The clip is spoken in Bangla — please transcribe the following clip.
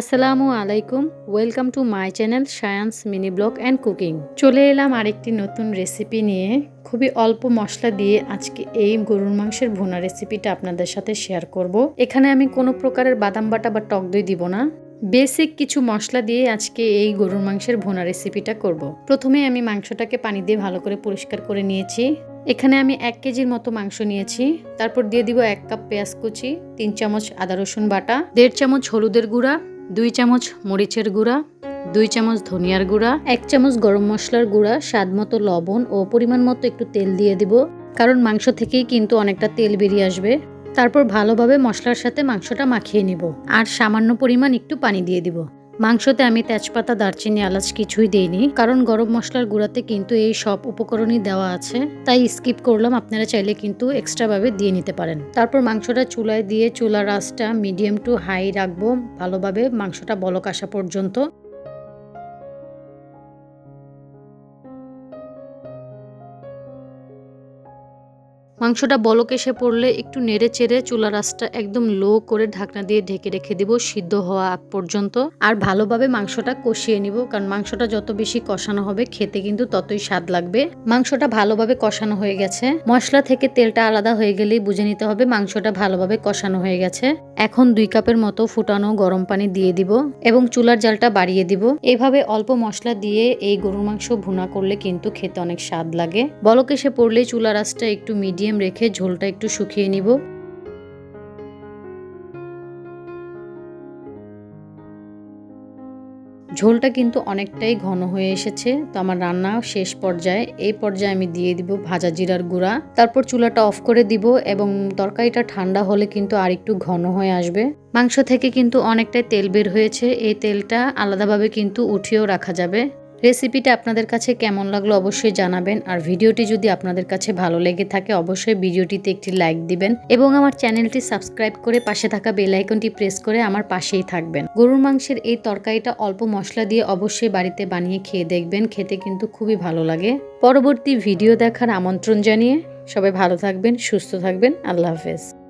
আসসালামু আলাইকুম, welcome to my channel science mini blog and cooking. চলে এলাম আরেকটি নতুন রেসিপি নিয়ে। খুবই অল্প মশলা দিয়ে আজকে এই গরুর মাংসের ভুনা রেসিপিটা আপনাদের সাথে শেয়ার করব। এখানে আমি কোনো প্রকারের বাদাম বাটা বা টক দই দিব না। বেসিক কিছু মশলা দিয়ে আজকে এই গরুর মাংসের ভুনা রেসিপিটা করব। প্রথমে আমি মাংসটাকে পানি দিয়ে ভালো করে পরিষ্কার করে নিয়েছি। এখানে আমি এক কেজির মতো মাংস নিয়েছি। তারপর দিয়ে দিব এক কাপ পেঁয়াজ কুচি, তিন চামচ আদা রসুন বাটা, দেড় চামচ হলুদের গুঁড়া দুই চামচ মরিচের গুঁড়া, দুই চামচ ধনিয়ার গুঁড়া, এক চামচ গরম মশলার গুঁড়া, স্বাদ মতো লবণ ও পরিমাণ মতো একটু তেল দিয়ে দিব। কারণ মাংস থেকেই কিন্তু অনেকটা তেল বেরিয়ে আসবে। তারপর ভালোভাবে মশলার সাথে মাংসটা মাখিয়ে নিব। আর সামান্য পরিমাণ একটু পানি দিয়ে দিব। মাংসতে আমি তেজপাতা, দারচিনি, এলাচ কিছুই দেইনি, কারণ গরম মশলার গুঁড়াতে কিন্তু এই সব উপকরণই দেওয়া আছে। তাই স্কিপ করলাম, আপনারা চাইলে কিন্তু এক্সট্রাভাবে দিয়ে নিতে পারেন। তারপর মাংসটা চুলায় দিয়ে, চুলার আঁচটা মিডিয়াম টু হাই রাখব, ভালোভাবে মাংসটা বলক আসা পর্যন্ত। মাংসটা বলক এসে পড়লে একটু নেড়ে চেড়ে চুলার আঁচটা একদম লো করে ঢাকনা দিয়ে ঢেকে রেখে দিব সিদ্ধ হওয়া আগ পর্যন্ত। আর ভালোভাবে মাংসটা কষিয়ে নিব, কারণ মাংসটা যত বেশি কষানো হবে খেতে কিন্তু ততই স্বাদ লাগবে। মাংসটা ভালোভাবে কষানো হয়ে গেছে। মশলা থেকে তেলটা আলাদা হয়ে গেলেই বুঝে নিতে হবে মাংসটা ভালোভাবে কষানো হয়ে গেছে। এখন দুই কাপের মতো ফুটানো গরম পানি দিয়ে দিব এবং চুলার জালটা বাড়িয়ে দিব। এভাবে অল্প মশলা দিয়ে এই গরুর মাংস ভুনা করলে কিন্তু খেতে অনেক স্বাদ লাগে। বলক এসে পড়লে চুলার আঁচটা একটু মিডিয়াম রেখে ঝোলটা একটু শুকিয়ে নিব। ঝোলটা কিন্তু অনেকটাই ঘন হয়ে এসেছে, তো আমার রান্না শেষ পর্যায়ে। এই পর্যায়ে আমি দিয়ে দিব ভাজা জিরার গুঁড়া। তারপর চুলাটা অফ করে দিব এবং তরকারিটা ঠান্ডা হলে কিন্তু আর একটু ঘন হয়ে আসবে। মাংস থেকে কিন্তু অনেকটাই তেল বের হয়েছে। এই তেলটা আলাদাভাবে কিন্তু উঠিয়েও রাখা যাবে। রেসিপিটা আপনাদের কাছে কেমন লাগল অবশ্যই জানাবেন। আর ভিডিওটি যদি আপনাদের কাছে ভালো লেগে থাকে, অবশ্যই ভিডিওটিতে একটি লাইক দিবেন এবং আমার চ্যানেলটি সাবস্ক্রাইব করে পাশে থাকা বেল আইকনটি প্রেস করে আমার পাশেই থাকবেন। গরুর মাংসের এই তরকারিটা অল্প মশলা দিয়ে অবশ্যই বাড়িতে বানিয়ে খেয়ে দেখবেন, খেতে কিন্তু খুবই ভালো লাগে। পরবর্তী ভিডিও দেখার আমন্ত্রণ জানিয়ে সবাই ভালো থাকবেন, সুস্থ থাকবেন। আল্লাহ হাফেজ।